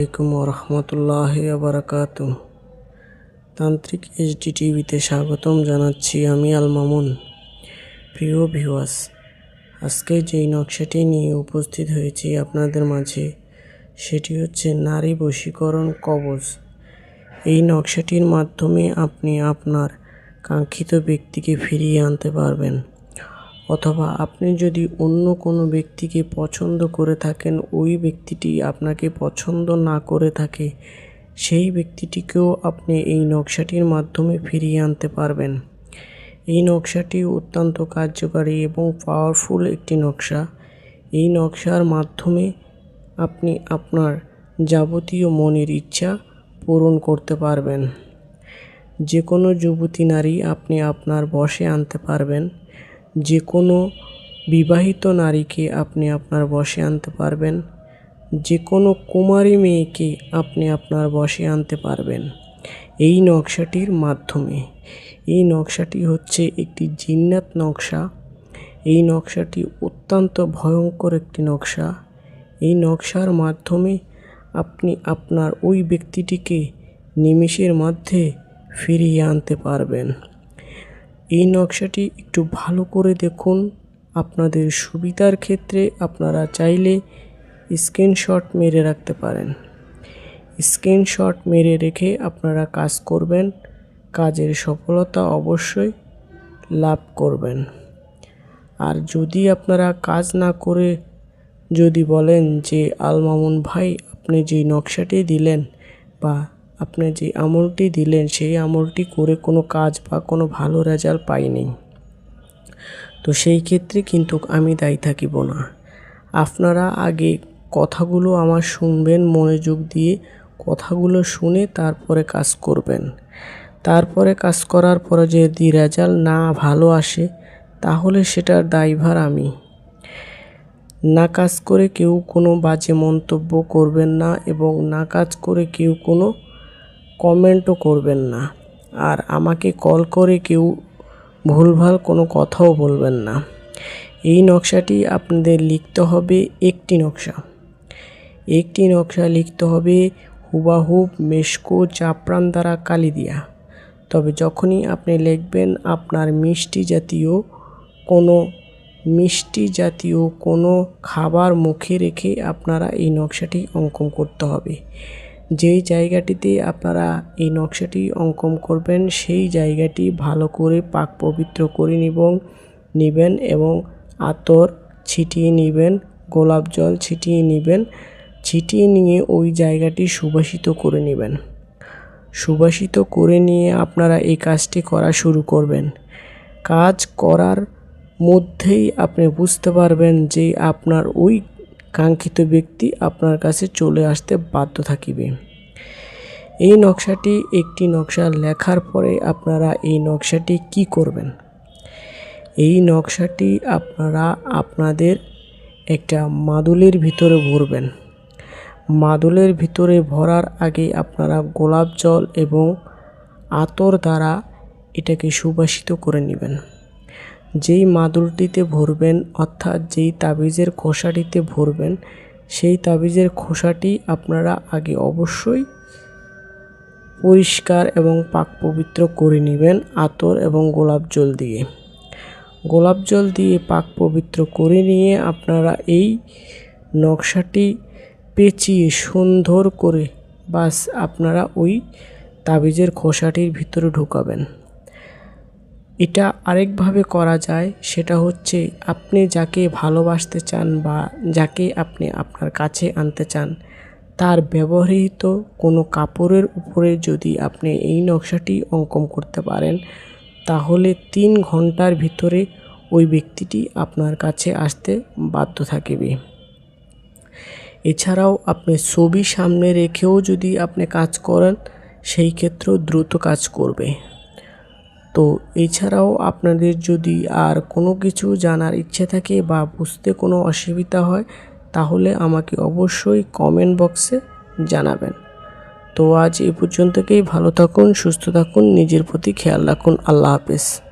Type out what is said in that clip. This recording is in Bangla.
আলাইকুম রহমতুল্লাহ বারাকাত তান্ত্রিক এইচডি টিভিতে স্বাগতম জানাচ্ছি আমি আল মামুন। প্রিয় ভিউয়ার্স, আজকে যেই নকশাটি নিয়ে উপস্থিত হয়েছি আপনাদের মাঝে, সেটি হচ্ছে নারী বশীকরণ কবজ। এই নকশাটির মাধ্যমে আপনি আপনার কাঙ্ক্ষিত ব্যক্তিকে ফিরিয়ে আনতে পারবেন। অথবা আপনি যদি অন্য কোনো ব্যক্তিকে পছন্দ করে থাকেন, ওই ব্যক্তিটি আপনাকে পছন্দ না করে থাকে, সেই ব্যক্তিটিকেও আপনি এই নকশাটির মাধ্যমে ফিরিয়ে আনতে পারবেন। এই নকশাটি অত্যন্ত কার্যকারী এবং পাওয়ারফুল একটি নকশা। এই নকশার মাধ্যমে আপনি আপনার যাবতীয় মনের ইচ্ছা পূরণ করতে পারবেন। যে কোনো যুবতী নারী আপনি আপনার বশে আনতে পারবেন। যে কোনো বিবাহিত নারীকে আপনি আপনার বশে আনতে পারবেন। যে কোনো কুমারী মেয়েকে আপনি আপনার বশে আনতে পারবেন। এই নকশাটির মাধ্যমে। এই নকশাটি হচ্ছে একটি জিন্নাত নকশা। এই নকশাটি অত্যন্ত ভয়ঙ্কর একটি নকশা। এই নকশার মাধ্যমে আপনি আপনার ওই ব্যক্তিটিকে নিমেষের মধ্যে ফিরিয়ে আনতে পারবেন। এই নকশাটি একটু ভালো করে দেখুন। আপনাদের সুবিধার ক্ষেত্রে আপনারা চাইলে স্ক্রিনশট মেরে রাখতে পারেন। স্ক্রিনশট মেরে রেখে আপনারা কাজ করবেন। কাজের সফলতা অবশ্যই লাভ করবেন। আর যদি আপনারা কাজ না করে যদি বলেন যে আলমামুন ভাই, আপনি যে নকশাটি দিলেন বা আপনি যে আমলটি দিলেন, সেই আমলটি করে কোনো কাজ বা কোনো ভালো রেজাল্ট পাইনি। তো সেই ক্ষেত্রে কিন্তু আমি দায়ী থাকিব না। আপনারা আগে কথাগুলো আমার শুনবেন, মনোযোগ দিয়ে কথাগুলো শুনে তারপরে কাজ করবেন। তারপরে কাজ করার পরে যদি রেজাল্ট না ভালো আসে, তাহলে সেটার দায়ভার আমি। না কাজ করে কেউ কোনো বাজে মন্তব্য করবেন না এবং না কাজ করে কেউ কোনো কমেন্টও করবেন না। আর আমাকে কল করে কেউ ভুলভাল কোনো কথাও বলবেন না। এই নকশাটি আপনাদের লিখতে হবে একটি নকশা। একটি নকশা লিখতে হবে হুবাহুব মেশকো চাপড়ান দ্বারা কালি দিয়া তবে যখনই আপনি লিখবেন, আপনার মিষ্টি জাতীয় কোনো, মিষ্টি জাতীয় কোনো খাবার মুখে রেখে আপনারা এই নকশাটি অঙ্কন করতে হবে। যেই জায়গাটিতে আপনারা এই নকশাটি অঙ্কন করবেন, সেই জায়গাটি ভালো করে পাক পবিত্র করে নিবং নেবেন এবং আতর ছিটিয়ে নেবেন, গোলাপ জল ছিটিয়ে নেবেন, ছিটিয়ে নিয়ে ওই জায়গাটি সুবাসিত করে নেবেন। সুবাসিত করে নিয়ে আপনারা এই কাজটি করা শুরু করবেন। কাজ করার মধ্যেই আপনি বুঝতে পারবেন যে আপনার ওই কাঙ্ক্ষিত ব্যক্তি আপনার কাছে চলে আসতে বাধ্য থাকিবে। এই নকশাটি একটি নকশা লেখার পরে আপনারা এই নকশাটি কি করবেন? এই নকশাটি আপনারা আপনাদের একটা মাদুলের ভিতরে ভরবেন। মাদুলের ভিতরে ভরার আগে আপনারা গোলাপ জল এবং আতর দ্বারা এটাকে সুবাসিত করে নেবেন। যেই মাদুলটিতে ভরবেন, অর্থাৎ যেই তাবিজের খোসাটিতে ভরবেন, সেই তাবিজের খোসাটি আপনারা আগে অবশ্যই পরিষ্কার এবং পাক পবিত্র করে নেবেন আতর এবং গোলাপ জল দিয়ে। গোলাপ জল দিয়ে পাক পবিত্র করে নিয়ে আপনারা এই নকশাটি পেঁচিয়ে সুন্দর করে বাস আপনারা ওই তাবিজের খোসাটির ভিতরে ঢুকাবেন। এটা আরেকভাবে করা যায়, সেটা হচ্ছে আপনি যাকে ভালোবাসতে চান বা যাকে আপনি আপনার কাছে আনতে চান, তার ব্যবহৃত কোনো কাপড়ের উপরে যদি আপনি এই নকশাটি অঙ্কন করতে পারেন, তাহলে তিন ঘণ্টার ভিতরে ওই ব্যক্তিটি আপনার কাছে আসতে বাধ্য থাকবে। এছাড়াও আপনি ছবি সামনে রেখেও যদি আপনি কাজ করেন, সেই ক্ষেত্রেও দ্রুত কাজ করবে। তো এছাড়াও আপনাদের যদি আর কোনো কিছু জানার ইচ্ছে থাকে বা বুঝতে কোনো অসুবিধা হয়, তাহলে আমাকে অবশ্যই কমেন্ট বক্সে জানাবেন। তো আজ এ পর্যন্তকেই ভালো থাকুন, সুস্থ থাকুন, নিজের প্রতি খেয়াল রাখুন। আল্লাহ হাফেজ।